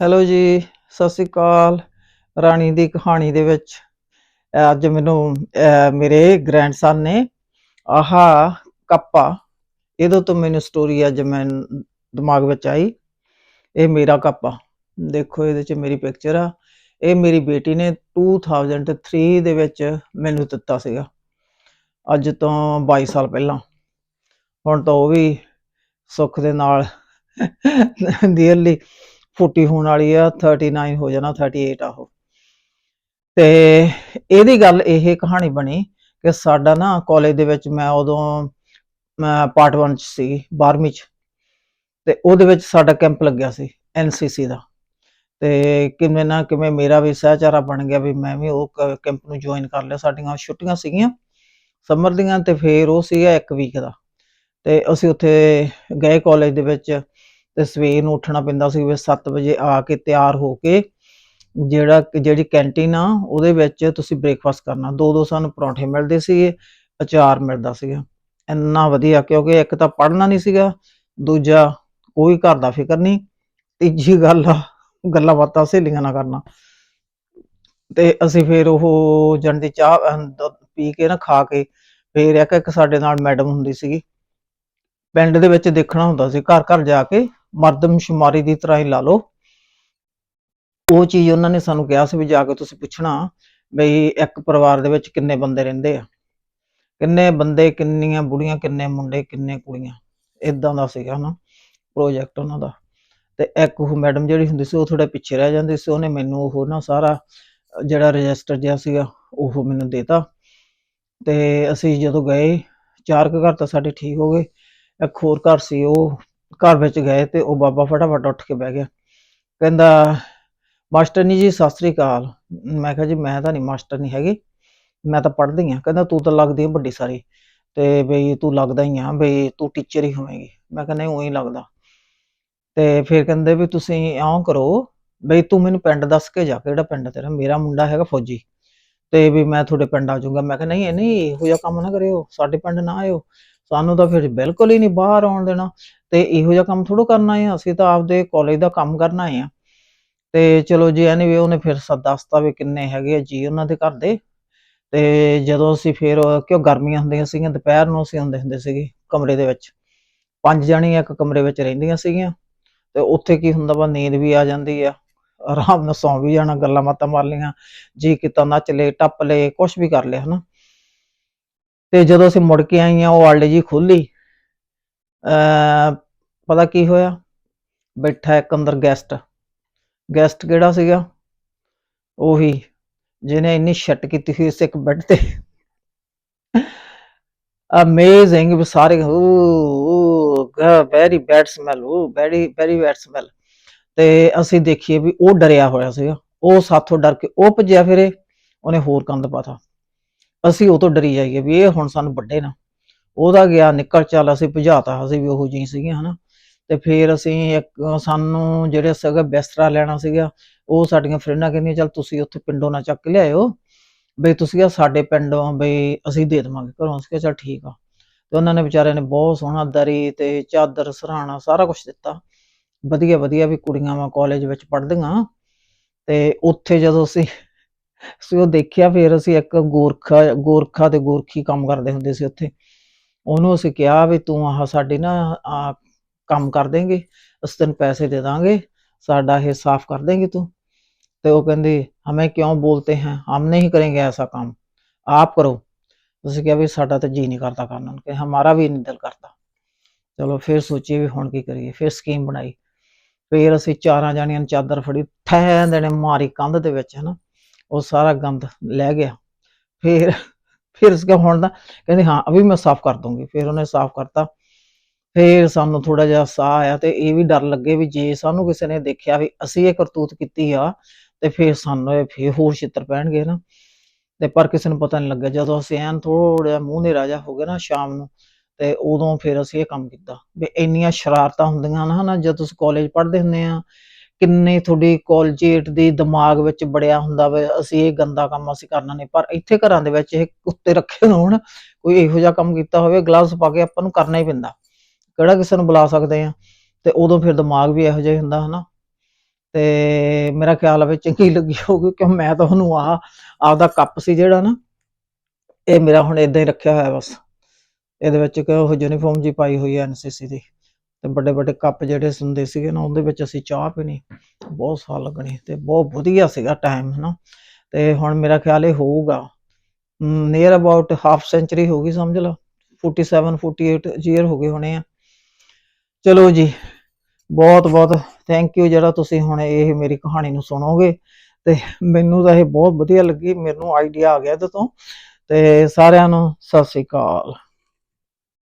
Hello ਜੀ, ਸਤਿ ਸ੍ਰੀ ਅਕਾਲ ਰਾਣੀ ਦੀ ਕਹਾਣੀ ਦੇ ਵਿੱਚ। ਅੱਜ ਮੈਨੂੰ ਮੇਰੇ ਗ੍ਰੈਂਡਸਨ ਨੇ ਆਹਾ ਕੱਪਾ, ਇਹਦੇ ਤੋਂ ਮੈਨੂੰ ਸਟੋਰੀ ਅੱਜ ਮੈਂ ਦਿਮਾਗ ਵਿੱਚ ਆਈ। ਇਹ ਮੇਰਾ ਕੱਪਾ। ਦੇਖੋ ਇਹਦੇ 'ਚ ਮੇਰੀ ਪਿਕਚਰ ਆ। ਇਹ ਮੇਰੀ ਬੇਟੀ ਨੇ 2003 ਦੇ ਵਿੱਚ ਮੈਨੂੰ ਦਿੱਤਾ ਸੀਗਾ। ਅੱਜ ਤੋਂ 22 ਸਾਲ ਪਹਿਲਾਂ। ਹੁਣ ਤਾਂ ਉਹ ਵੀ ਸੁੱਖ ਦੇ ਨਾਲ ਡੀਅਰਲੀ 40 ਹੋਣ ਵਾਲੀ ਆ 39 ਹੋ ਜਾਣਾ 38 ਆ ਉਹ। ਤੇ ਇਹਦੀ ਗੱਲ ਇਹ ਕਹਾਣੀ ਬਣੀ ਕਿ ਸਾਡਾ ਨਾ ਕਾਲਜ ਦੇ ਵਿੱਚ ਮੈਂ ਉਦੋਂ ਪਾਰਟ 1 ਚ ਸੀ 12ਵੀਂ ਚ। ਤੇ ਉਹਦੇ ਵਿੱਚ ਸਾਡਾ ਕੈਂਪ ਲੱਗਿਆ ਸੀ ਐਨਸੀਸੀ ਦਾ। ਤੇ ਕਿਵੇਂ ਨਾ ਕਿਵੇਂ ਮੇਰਾ ਵੀ ਸਹਿਚਾਰਾ ਬਣ ਗਿਆ ਵੀ ਮੈਂ ਵੀ ਉਹ ਕੈਂਪ ਨੂੰ ਜੁਆਇਨ ਕਰ ਲਿਆ। ਸਾਡੀਆਂ ਛੁੱਟੀਆਂ ਸੀਗੀਆਂ ਸਮਰ ਦੀਆਂ ਤੇ ਫੇਰ ਉਹ ਸੀਗਾ ਇੱਕ ਵੀਕ ਦਾ। ਤੇ ਅਸੀਂ ਉੱਥੇ ਗਏ ਕਾਲਜ ਦੇ ਵਿੱਚ। ਤੇ ਸਵੇਰ ਨੂੰ ਉੱਠਣਾ ਪੈਂਦਾ ਸੀ ਵੀ 7 ਵਜੇ ਆ ਕੇ ਤਿਆਰ ਹੋ ਕੇ ਜਿਹੜਾ ਜਿਹੜੀ ਕੈਂਟੀਨ ਆ, ਉਹਦੇ ਵਿੱਚ ਤੁਸੀਂ ਬ੍ਰੇਕਫਾਸਟ ਕਰਨਾ। ਦੋ ਦੋ ਸਾਨੂੰ ਪਰੌਂਠੇ ਮਿਲਦੇ ਸੀਗੇ, ਅਚਾਰ ਮਿਲਦਾ ਸੀਗਾ। ਇੰਨਾ ਵਧੀਆ, ਕਿਉਂਕਿ ਇੱਕ ਤਾਂ ਪੜ੍ਹਨਾ ਨਹੀਂ ਸੀਗਾ, ਦੂਜਾ ਕੋਈ ਘਰ ਦਾ ਫਿਕਰ ਨਹੀਂ, ਤੀਜੀ ਗੱਲ ਆ, ਗੱਲਾਂ ਬਾਤਾਂ ਸਹੇਲੀਆਂ ਨਾਲ ਕਰਨਾ। ਤੇ ਅਸੀਂ ਫਿਰ ਉਹ ਜਣ ਦੀ ਚਾਹ ਪੀ ਕੇ ਨਾ ਖਾ ਕੇ ਫਿਰ ਇੱਕ ਇੱਕ ਸਾਡੇ ਨਾਲ ਮੈਡਮ ਹੁੰਦੀ ਸੀਗੀ। ਪਿੰਡ ਦੇ ਵਿੱਚ ਦੇਖਣਾ ਹੁੰਦਾ ਸੀ, ਘਰ ਘਰ ਜਾ ਕੇ ਮਰਦਮਸ਼ੁਮਾਰੀ ਦੀ ਤਰ੍ਹਾਂ ਹੀ ਲਾ ਲਓ। ਉਹ ਚੀਜ਼ ਉਹਨਾਂ ਨੇ ਸਾਨੂੰ ਕਿਹਾ ਸੀ ਵੀ ਜਾ ਕੇ ਤੁਸੀਂ ਪੁੱਛਣਾ ਬਈ ਇੱਕ ਪਰਿਵਾਰ ਦੇ ਵਿੱਚ ਕਿੰਨੇ ਬੰਦੇ ਰਹਿੰਦੇ ਆ। ਕਿੰਨੇ ਬੰਦੇ, ਕਿੰਨੀਆਂ ਬੁੜੀਆਂ, ਕਿੰਨੇ ਮੁੰਡੇ, ਕਿੰਨੇ ਕੁੜੀਆਂ। ਇਦਾਂ ਦਾ ਸੀਗਾ ਨਾ ਪ੍ਰੋਜੈਕਟ ਉਹਨਾਂ ਦਾ। ਤੇ ਇੱਕ ਉਹ ਮੈਡਮ ਜਿਹੜੀ ਹੁੰਦੀ ਸੀ ਉਹ ਥੋੜਾ ਪਿੱਛੇ ਰਹਿ ਜਾਂਦੀ ਸੀ। ਉਹਨੇ ਮੈਨੂੰ ਉਹ ਨਾ ਸਾਰਾ ਜਿਹੜਾ ਰਜਿਸਟਰ ਜਿਹਾ ਸੀਗਾ ਉਹ ਮੈਨੂੰ ਦੇਤਾ ਤੇ। ਅਸੀਂ ਜਦੋਂ ਗਏ ਚਾਰ ਕੁ ਘਰ ਤਾਂ ਸਾਡੇ ਠੀਕ ਹੋ ਗਏ। ਇੱਕ ਹੋਰ ਘਰ ਸੀ ਉਹ ਘਰ ਵਿੱਚ ਗਏ ਤੇ ਉਹ ਬਾਬਾ ਫਟਾਫਟ ਉੱਠ ਕੇ ਬਹਿ ਗਿਆ। ਕਹਿੰਦਾ ਮਾਸਟਰਨੀ ਜੀ, ਸਤਿ ਸ੍ਰੀ ਅਕਾਲ। ਮੈਂ ਕਿਹਾ, ਜੀ, ਮੈਂ ਤਾਂ ਨਹੀਂ, ਮਾਸਟਰ ਨਹੀਂ ਹੈਗੀ। ਮੈਂ ਤਾਂ ਪੜ੍ਹਦੀ ਆ ਕਹਿੰਦਾ, ਤੂੰ ਤਾਂ ਲੱਗਦੀ ਆ ਵੱਡੀ ਸਾਰੀ। ਤੇ ਬਈ ਤੂੰ ਲੱਗਦਾ ਹੀ ਆ ਬਈ ਤੂੰ ਟੀਚਰ ਹੀ ਹੋਵੇਂਗੀ। ਮੈਂ ਕਹਿੰਦਾ ਨਹੀਂ, ਉਹੀ ਲੱਗਦਾ। ਤੇ ਫਿਰ ਕਹਿੰਦੇ ਵੀ ਤੁਸੀਂ ਇਉਂ ਕਰੋ, ਬਈ ਤੂੰ ਮੈਨੂੰ ਪਿੰਡ ਦੱਸ ਕੇ ਜਾ, ਕਿਹੜਾ ਪਿੰਡ ਤੇਰਾ? ਮੇਰਾ ਮੁੰਡਾ ਹੈਗਾ ਫੌਜੀ। ਤੇ ਵੀ ਮੈਂ ਤੁਹਾਡੇ ਪਿੰਡ ਆ ਜਾਊਂਗਾ। ਮੈਂ ਕਿਹਾ, ਨਹੀਂ, ਇਹ ਨਹੀਂ, ਇਹੋ ਜਿਹਾ ਕੰਮ ਨਾ ਕਰਿਓ। ਸਾਡੇ ਪਿੰਡ ਨਾ ਆਇਓ। ਸਾਨੂੰ ਤਾਂ ਫਿਰ ਬਿਲਕੁਲ ਹੀ ਨਹੀਂ ਬਾਹਰ ਆਉਣ ਦੇਣਾ। ਤੇ ਇਹੋ ਜਿਹਾ ਕੰਮ ਥੋੜੋ ਕਰਨਾ ਹੈ ਅਸੀਂ ਤਾਂ ਆਪਦੇ ਕਾਲਜ ਦਾ ਕੰਮ ਕਰਨਾ ਹੈ ਤੇ ਚਲੋ ਜੀ ਐਨੀਵੇ ਉਹਨੇ ਫਿਰ ਦੱਸਤਾ ਵੀ ਕਿੰਨੇ ਹੈਗੇ ਆ ਜੀ ਉਹਨਾਂ ਦੇ ਘਰ ਦੇ। ਤੇ ਜਦੋਂ ਅਸੀਂ ਫਿਰ, ਕਿਉਂ ਗਰਮੀਆਂ ਹੁੰਦੀਆਂ ਸੀਗੀਆਂ, ਦੁਪਹਿਰ ਨੂੰ ਅਸੀਂ ਹੁੰਦੇ ਹੁੰਦੇ ਸੀਗੇ ਕਮਰੇ ਦੇ ਵਿੱਚ। ਪੰਜ ਜਣੀਆਂ ਇੱਕ ਕਮਰੇ ਵਿੱਚ ਰਹਿੰਦੀਆਂ ਸੀਗੀਆਂ। ਤੇ ਉੱਥੇ ਕੀ ਹੁੰਦਾ ਵਾ, ਨੀਂਦ ਵੀ ਆ ਜਾਂਦੀ ਆ। ਆਰਾਮ ਨਾਲ ਸੌਂ ਵੀ ਜਾਣਾ, ਗੱਲਾਂ ਬਾਤਾਂ ਮਾਰ ਲਈਆਂ। ਜੀ ਕਿਤਾ, ਨੱਚ ਲਏ, ਟੱਪ ਲਏ, ਕੁਛ ਵੀ ਕਰ ਲਿਆ, ਹਨਾ। ਤੇ ਜਦੋਂ ਅਸੀਂ ਮੁੜ ਕੇ ਆਈਆਂ, ਉਹ ਆਲਡੇ ਜੀ ਖੋਲੀ ਪਤਾ ਕੀ ਹੋਇਆ? ਬੈਠਾ ਇੱਕ ਅੰਦਰ ਗੈਸਟ ਗੈਸਟ ਕਿਹੜਾ ਸੀਗਾ? ਉਹੀ, ਜਿਹਨੇ ਇੰਨੀ ਸ਼ਟ ਕੀਤੀ ਸੀ ਇਸ ਇੱਕ ਬੈੱਡ ਤੇ। ਅਮੇਜ਼ਿੰਗ ਵੀ ਸਾਰੇ ਉਹ ਵੈਰੀ ਬੈਡ ਸਮੈਲ ਉਹ ਵੈਰੀ ਵੈਰੀ ਬੈਡ ਸਮੈਲ ਤੇ ਅਸੀਂ ਦੇਖੀਏ ਵੀ ਉਹ ਡਰਿਆ ਹੋਇਆ ਸੀਗਾ। ਉਹ ਸਾਥੋਂ ਡਰ ਕੇ ਉਹ ਭੱਜਿਆ ਫਿਰੇ, ਉਹਨੇ ਹੋਰ ਕੰਧ ਪਾਤਾ। ਅਸੀਂ ਉਹ ਤੋਂ ਡਰੀ ਜਾਈਏ ਵੀ ਇਹ ਹੁਣ ਸਾਨੂੰ ਵੱਡੇ ਨਾ। ਉਹਦਾ ਗਿਆ ਨਿਕਲ ਚੱਲ ਅਸੀਂ ਭਜਾਤਾ ਅਸੀਂ ਵੀ ਉਹੋ ਜਿਹੀ ਸੀਗੀਆਂ, ਹਨਾ। ਤੇ ਫਿਰ ਅਸੀਂ ਇੱਕ, ਸਾਨੂੰ ਜਿਹੜੇ ਸੀਗਾ ਬਿਸਤਰਾ ਲੈਣਾ ਸੀਗਾ, ਉਹ ਸਾਡੀਆਂ ਫਰੈਂਡਾਂ ਕਹਿੰਦੀਆਂ, ਚੱਲ ਤੁਸੀਂ ਉੱਥੇ ਪਿੰਡੋਂ ਨਾ ਚੱਕ ਲਿਆਇਓ। ਬਈ ਤੁਸੀਂ ਆ ਸਾਡੇ ਪਿੰਡੋਂ ਬਈ ਅਸੀਂ ਦੇ ਦੇਵਾਂਗੇ ਘਰੋਂ। ਅਸੀਂ ਕਿਹਾ, ਚੱਲ ਠੀਕ ਆ। ਤੇ ਉਹਨਾਂ ਨੇ ਵਿਚਾਰਿਆਂ ਨੇ ਬਹੁਤ ਸੋਹਣਾ ਦਰੀ ਤੇ ਚਾਦਰ, ਸਰਾਣਾ, ਸਾਰਾ ਕੁਝ ਦਿੱਤਾ। ਵਧੀਆ ਵਧੀਆ ਵੀ ਕੁੜੀਆਂ ਵਾ ਕਾਲਜ ਵਿੱਚ ਪੜ੍ਹਦੀਆਂ। ਤੇ ਉੱਥੇ ਜਦੋਂ ਅਸੀਂ ਅਸੀਂ ਉਹ ਦੇਖਿਆ, ਫਿਰ ਅਸੀਂ ਇੱਕ ਗੋਰਖਾ ਗੋਰਖਾ ਤੇ ਗੋਰਖੀ ਕੰਮ ਕਰਦੇ ਹੁੰਦੇ ਸੀ ਉੱਥੇ। ਉਹਨੂੰ ਅਸੀਂ ਕਿਹਾ ਵੀ ਤੂੰ ਆਹ ਸਾਡੇ ਨਾ ਆਹ ਕੰਮ ਕਰ ਦੇਂਗੇ ਉਸ ਦਿਨ ਪੈਸੇ ਦੇ ਦਾਂਗੇ ਸਾਡਾ ਇਹ ਸਾਫ਼ ਕਰ ਦੇਂਗੀ ਤੂੰ तो वो कहती हमें क्यों बोलते हैं हम नहीं करेंगे ऐसा काम आप करो उसने क्या भी साडा तो जी नहीं करता करना उनके हमारा भी नहीं दिल करता चलो फिर सोचिए भी हूँ की करिए फिर स्कीम बनाई फिर असं चार जनिया चादर फड़ी ठह देने मारी कंध के है ना वो सारा गंद लै गया फिर ਫਿਰ ਫਿਰ ਉਸ ਹੁਣ ਦਾ ਕਹਿੰਦੇ, ਹਾਂ, ਅਭੀ ਮੈਂ ਸਾਫ਼ ਕਰ ਦੂੰਗੀ। ਫਿਰ ਉਹਨੇ ਸਾਫ਼ ਕਰਤਾ। ਫਿਰ ਸਾਨੂੰ ਥੋੜਾ ਜਿਹਾ ਸਾਹ ਆਇਆ ਤੇ ਇਹ ਵੀ ਡਰ ਲੱਗੇ ਵੀ ਜੇ ਸਾਨੂੰ ਕਿਸੇ ਨੇ ਦੇਖਿਆ ਵੀ ਅਸੀਂ ਇਹ ਕਰਤੂਤ ਕੀਤੀ ਆ, ਤੇ ਫਿਰ ਸਾਨੂੰ ਇਹ ਫਿਰ ਹੋਰ ਛਿੱਤਰ ਪੈਣਗੇ ਨਾ। ਤੇ ਪਰ ਕਿਸੇ ਨੂੰ ਪਤਾ ਨਹੀਂ ਲੱਗਿਆ, ਜਦੋਂ ਅਸੀਂ ਐਨ ਥੋੜਾ ਮੂੰਹ ਨੇ ਰਾਜਾ ਹੋ ਗਿਆ ਨਾ ਸ਼ਾਮ ਨੂੰ, ਤੇ ਉਦੋਂ ਫਿਰ ਅਸੀਂ ਇਹ ਕੰਮ ਕੀਤਾ। ਵੀ ਇੰਨੀਆਂ ਸ਼ਰਾਰਤਾਂ ਹੁੰਦੀਆਂ ਨਾ ਹਨਾ, ਜਦ ਤੁਸੀਂ ਕਾਲਜ ਪੜ੍ਹਦੇ ਹੁੰਦੇ ਆ ਕਿੰਨੇ ਤੁਹਾਡੀ ਕਾਲਜੇਟ ਦੇ ਦਿਮਾਗ ਵਿੱਚ ਬੜਿਆ ਹੁੰਦਾ ਵੇ, ਅਸੀਂ ਇਹ ਗੰਦਾ ਕੰਮ ਅਸੀਂ ਕਰਨਾ ਨਹੀਂ। ਪਰ ਇੱਥੇ ਘਰਾਂ ਦੇ ਵਿੱਚ ਇਹ ਕੁੱਤੇ ਰੱਖੇ ਹੋਣ, ਕੋਈ ਇਹੋ ਜਿਹਾ ਕੰਮ ਕੀਤਾ ਹੋਵੇ ਗਲਾਸ ਪਾ ਕੇ ਆਪਾਂ ਨੂੰ ਕਰਨਾ ਹੀ ਪੈਂਦਾ। ਕਿਹੜਾ ਕਿਸੇ ਨੂੰ ਬੁਲਾ ਸਕਦੇ ਆ, ਤੇ ਉਦੋਂ ਫਿਰ ਦਿਮਾਗ ਵੀ ਇਹੋ ਜਿਹਾ ਹੁੰਦਾ, ਹਨਾ? ਤੇ ਮੇਰਾ ਖਿਆਲ ਆ ਵੀ ਚੰਗੀ ਲੱਗੀ ਹੋਊਗੀ ਕਿ ਮੈਂ ਤਾਂ ਉਹਨੂੰ ਆ ਆਪਦਾ ਕੱਪ ਸੀ ਜਿਹੜਾ ਨਾ, ਇਹ ਮੇਰਾ ਹੁਣ ਇਦਾਂ ਹੀ ਰੱਖਿਆ ਹੋਇਆ ਬਸ। ਇਹਦੇ ਵਿੱਚ ਕਿ ਉਹ ਯੂਨੀਫਾਰਮ ਜੀ ਪਾਈ ਹੋਈ ਹੈ ਐਨਸੀਸੀ ਦੀ। ਤੇ ਵੱਡੇ ਵੱਡੇ ਕੱਪ ਜਿਹੜੇ ਹੁੰਦੇ ਸੀਗੇ ਨਾ, ਉਹਦੇ ਵਿੱਚ ਅਸੀਂ ਚਾਹ ਪੀਣੀ। ਬਹੁਤ ਸਵਾਦ ਲੱਗਣੀ ਤੇ ਬਹੁਤ ਵਧੀਆ ਸੀਗਾ ਟਾਈਮ ਹਨਾ। ਤੇ ਹੁਣ ਮੇਰਾ ਖਿਆਲ ਇਹ ਹੋਊਗਾ ਨੀਅਰ ਅਬਾਊਟ ਹਾਫ ਸੈਂਚਰੀ ਹੋ ਗਈ ਸਮਝ ਲਓ 47 48 ਈਅਰ ਹੋ ਗਏ ਹੋਣੇ ਆ। ਚਲੋ ਜੀ ਬਹੁਤ ਬਹੁਤ ਥੈਂਕ ਯੂ ਜਿਹੜਾ ਤੁਸੀਂ ਹੁਣ ਇਹ ਮੇਰੀ ਕਹਾਣੀ ਨੂੰ ਸੁਣੋਗੇ। ਤੇ ਮੈਨੂੰ ਤਾਂ ਇਹ ਬਹੁਤ ਵਧੀਆ ਲੱਗੀ, ਮੈਨੂੰ ਆਈਡੀਆ ਆ ਗਿਆ ਇਹਦੇ ਤੋਂ। ਤੇ ਸਾਰਿਆਂ ਨੂੰ ਸਤਿ ਸ੍ਰੀ ਅਕਾਲ।